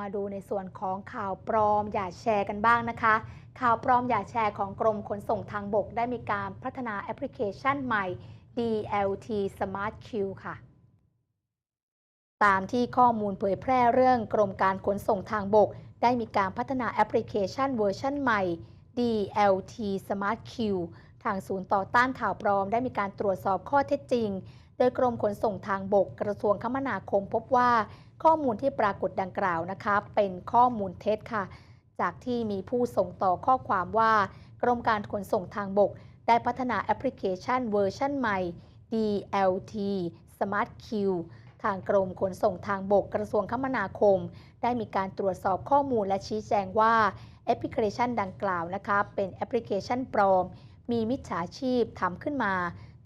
มาดูในส่วนของข่าวปลอมอย่าแชร์กันบ้างนะคะ ข่าวปลอมอย่าแชร์ของกรมขนส่งทางบก ได้มีการพัฒนาแอปพลิเคชันใหม่ DLT Smart Q ค่ะ ตามที่ข้อมูลเผยแพร่เรื่องกรมการขนส่งทางบก ได้มีการพัฒนาแอปพลิเคชันเวอร์ชันใหม่ DLT Smart Q ทางศูนย์ต่อต้านข่าวปลอม ได้มีการตรวจสอบข้อเท็จจริง ดยกรมขนส่งทางบกกระทรวงคมนาคมพบว่าข้อมูลที่ปรากฏดังกล่าวนะคะ เป็นข้อมูลเท็จค่ะ จากที่มีผู้ส่งต่อข้อความว่า กรมการขนส่งทางบก ได้พัฒนาแอปพลิเคชันเวอร์ชันใหม่ DLT Smart Q ทางกรมขนส่งทางบกกระทรวงคมนาคม ได้มีการตรวจสอบข้อมูลและชี้แจงว่าแอปพลิเคชันดังกล่าวนะคะ เป็นแอปพลิเคชันปลอม มีมิจฉาชีพทำขึ้นมา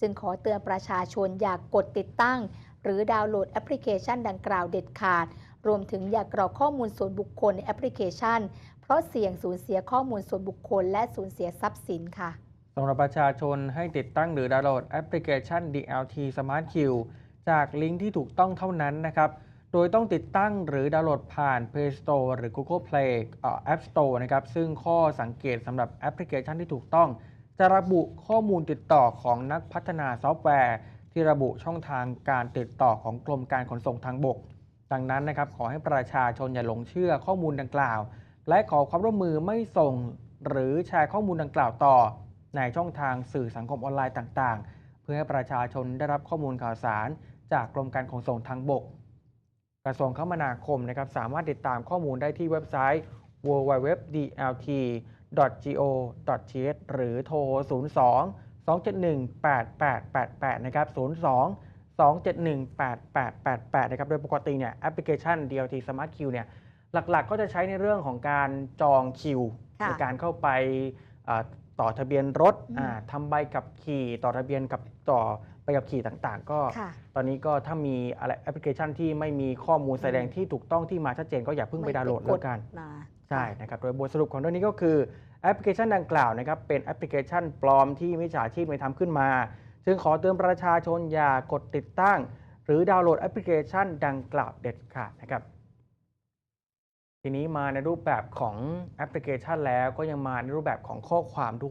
จึงขอเตือนประชาชนอย่ากกดติดตั้ง หรือดาวน์โหลดแอปพลิเคชันดังกล่าวเด็ดขาด รวมถึงอย่ากรอกข้อมูลส่วนบุคคลในแอปพลิเคชัน เพราะเสี่ยงสูญเสียข้อมูลส่วนบุคคล และสูญเสียทรัพย์สินค่ะสำหรับประชาชนให้ติดตั้งหรือดาวน์โหลดแอปพลิเคชัน DLT Smart Q จากลิงก์ที่ถูกต้องเท่านั้นนะครับ โดยต้องติดตั้งหรือดาวน์โหลดผ่าน Play Store หรือ Google Play อ่อ App Store นะครับ ซึ่งข้อสังเกตสำหรับแอปพลิเคชันที่ถูกต้อง จะระบุข้อมูลติดต่อของนักพัฒนาซอฟต์แวร์ ที่ระบุช่องทางการติดต่อของกรมการขนส่งทางบก ดังนั้นนะครับขอให้ประชาชนอย่าหลงเชื่อข้อมูลดังกล่าว และขอความร่วมมือไม่ส่ง หรือแชร์ข้อมูลดังกล่าวต่อ ในช่องทางสื่อสังคมออนไลน์ต่างๆ เพื่อให้ประชาชนได้รับข้อมูลข่าวสาร จากกรมการขนส่งทางบก กระทรวงคมนาคมนะครับสามารถติดตามข้อมูลได้ที่เว็บไซต์ www.dlt www.dlt.go.th หรือโทร 02 271 8888 นะครับ 02 271 8888 นะครับ โดยปกติเนี่ยแอปพลิเคชัน DLT Smart Q เนี่ยหลักๆ ก็จะใช้ในเรื่องของการจองคิวค่ะในการเข้าไปเอ่อต่อทะเบียนรถอืมอ่าทำใบขับขี่ต่อทะเบียนกับต่อใบขับขี่ต่างๆ ก็ค่ะตอนนี้ก็ถ้ามีอะไรแอปพลิเคชันที่ไม่มีข้อมูลแสดงที่ถูกต้องที่มาชัดเจนก็อย่าเพิ่งไปดาวน์โหลดแล้วกันมา ใช่นะครับโดยบทสรุปของเรื่องนี้ก็คือแอปพลิเคชันดังกล่าวนะครับเป็นแอปพลิเคชันปลอมที่มิจฉาชีพไปทำขึ้นมา จึงขอเตือนประชาชนอย่ากดติดตั้ง หรือดาวน์โหลดแอปพลิเคชันดังกล่าวเด็ดขาดนะครับทีนี้มาในรูปแบบของแอปพลิเคชันแล้วก็ยังมาในรูปแบบของข้อความด้วย